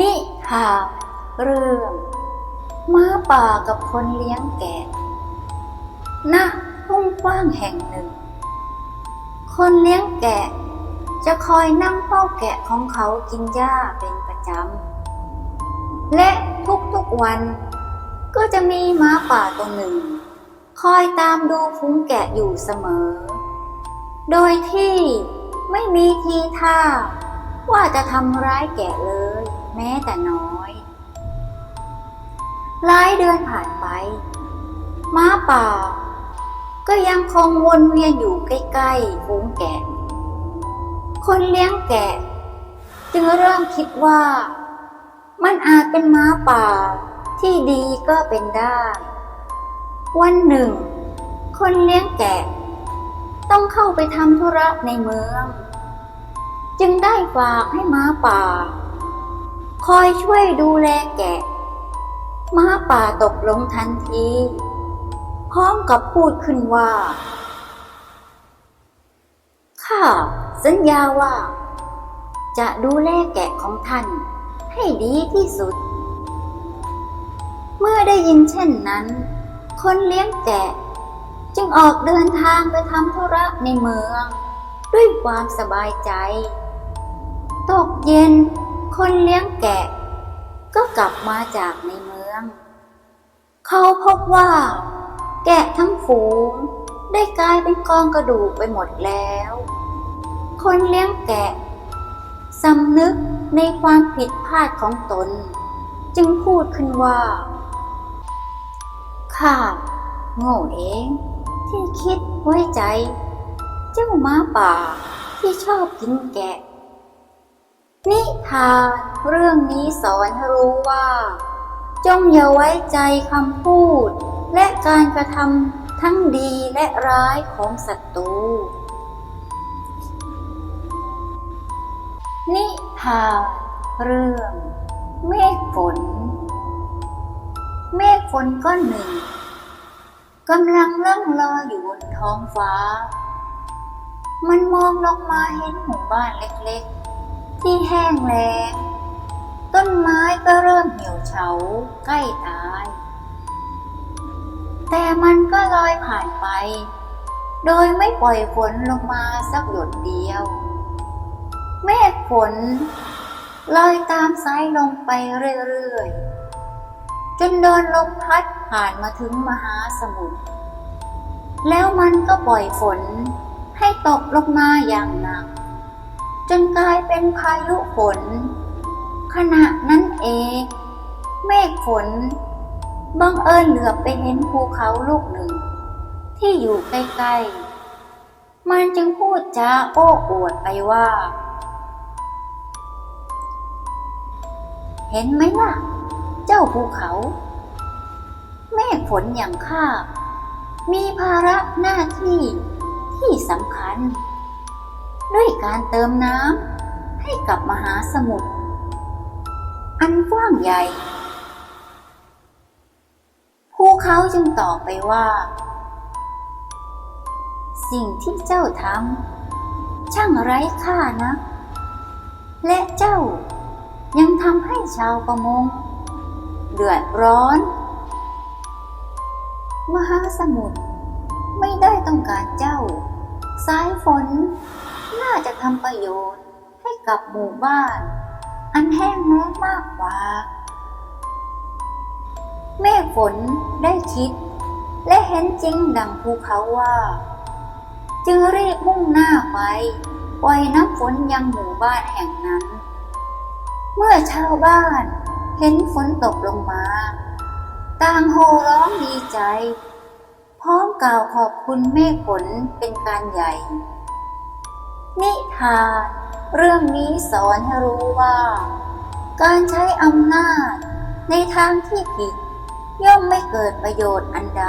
นิทาเรื่องม้าป่ากับคนเลี้ยงแกะณทุ่งกว้างแห่งหนึ่ง คนเลี้ยงแกะ จะคอยนั่งเฝ้าแกะของเขากินหญ้าเป็นประจำ และทุกๆวัน ก็จะมีม้าป่าตัวหนึ่ง คอยตามดูฝูงแกะอยู่เสมอ โดยที่ไม่มีทีท่าว่าจะทำร้ายแกะเลย แม้แต่น้อย หลายเดือนผ่านไป ม้าป่า ก็ยังคงวนเวียนอยู่ใกล้ๆฝูงแกะ คนเลี้ยงแกะ จึงเริ่มคิดว่า มันอาจเป็นม้าป่าที่ดีก็เป็นได้ วันหนึ่ง คนเลี้ยงแกะ ต้องเข้าไปทำธุระในเมือง จึงได้ฝากให้ม้าป่า คอยช่วยดูแลแกะม้าป่าตกลงทันที พร้อมกับพูดขึ้นว่า ข้าสัญญาว่า จะดูแลแกะของท่านให้ดีที่สุด เมื่อได้ยินเช่นนั้น คนเลี้ยงแกะ จึงออกเดินทางไปทำธุระในเมือง ด้วยความสบายใจ ตกเย็น คนเลี้ยงแกะ ก็กลับมาจากในเมือง เขาพบว่า แกะทั้งฝูงได้กลายเป็นกองกระดูกไปหมดแล้ว คนเลี้ยงแกะสำนึกในความผิดพลาดของตน จึงพูดขึ้นว่า ข้าโง่เองที่คิดไว้ใจ เจ้าม้าป่าที่ชอบกินแกะ นิทานเรื่องนี้สอนให้รู้ว่า จงอย่าไว้ใจคำพูด และการกระทำทั้งดีและร้ายของศัตรู นิทานเรื่อง เมฆฝน เมฆฝนก้อนหนึ่งกำลังล่องลอยอยู่บนท้องฟ้า มันมองลงมาเห็นหมู่บ้านเล็กๆ ที่แห้งแล้ง ต้นไม้ก็เริ่มเหี่ยวเฉาใกล้ตาย แต่มันก็ลอยผ่านไป โดยไม่ปล่อยฝนลงมาสักหยดเดียว เมฆฝนลอยตามสายลมไปเรื่อยๆ จนโดนลมพัดผ่านมาถึงมหาสมุทรแล้วมันก็ปล่อยฝนให้ตกลงมาอย่างหนัก จนกลายเป็นพายุฝน ขณะนั้นเอง เมฆฝนบังเอิญเหลือบไปเห็นภูเขาลูกหนึ่ง ที่อยู่ใกล้ๆ มันจึงพูดจาโอ้อวดไปว่า เห็นไหมล่ะ เจ้าภูเขา เมฆฝนอย่างข้ามีภาระหน้าที่ที่สำคัญ ด้วยการเติมน้ำให้กับมหาสมุทรอันกว้างใหญ่ภูเขาจึงตอบไปว่า สิ่งที่เจ้าทำช่างไร้ค่านะ และเจ้ายังทำให้ชาวประมง เดือดร้อน มหาสมุทรไม่ได้ต้องการเจ้า สายฝน น่าจะทำประโยชน์ให้กับหมู่บ้าน อันแห้งแล้งมากกว่าเมฆฝนได้คิด และเห็นจริงดังภูเขาว่า จึงรีบมุ่งหน้าไปปล่อยน้ำฝนยังหมู่บ้านแห่งนั้น เมื่อชาวบ้านเห็นฝนตกลงมา ต่างโห่ร้องดีใจ พร้อมกล่าวขอบคุณเมฆฝนเป็นการใหญ่ นิทานเรื่องนี้สอนให้รู้ว่า การใช้อำนาจในทางที่ผิด ย่อมไม่เกิดประโยชน์อันใด